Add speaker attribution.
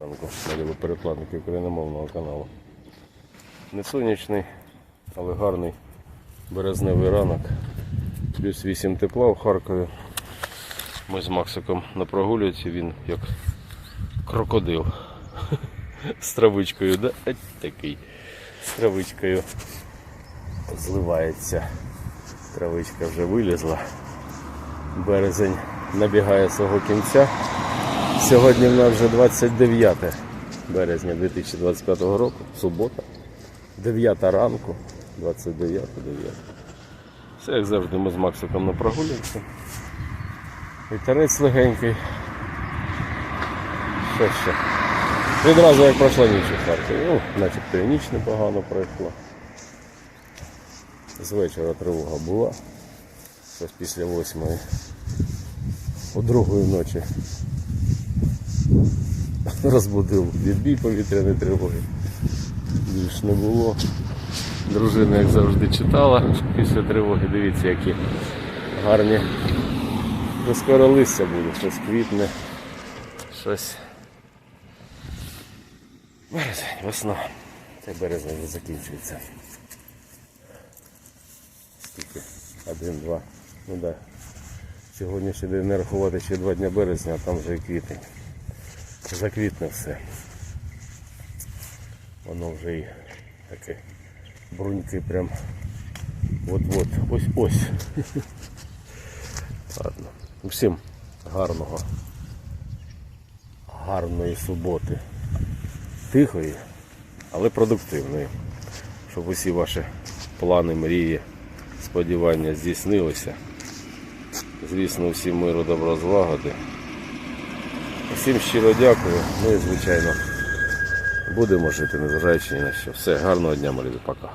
Speaker 1: ранку перекладники україномовного каналу. Не сонячний, але гарний березневий ранок. Плюс 8 тепла в Харкові. Ми з Максиком на прогулянці, він як крокодил. З травичкою, да? Такий. З травичкою зливається. Травичка вже вилізла. Березень набігає свого кінця. Сьогодні в нас вже 29 березня 2025 року, субота, 9 ранку, 29 9. Все як завжди ми з Максиком на прогулянці. Вітерець легенький. Що ще? Відразу як пройшла ніч у Харкові. Ну, начебто і ніч непогано пройшла. З вечора тривога була. Щось після восьмої. О другої ночі розбудив відбій повітряної тривоги. Більш не було. Дружина, як завжди, читала після тривоги. Дивіться, які гарні. Ну, скоро листя буде, щось квітне, щось. Березень, весна. Цей березень вже закінчується. Скільки? Один, два. Ну так. Да. Сьогоднішній день не рахувати ще два дня березня, а там вже і квітень заквітне все. Воно вже і таке бруньки прям от-от, ось-ось. Ладно. Всім гарного, гарної суботи. Тихої, але продуктивної. Щоб усі ваші плани, мрії, сподівання здійснилися. Звісно, всім миру, добра, злагоди. Всім щиро дякую. Ми, звичайно будемо жити, незважаючи ні на що. Все, гарного дня, малі, пока.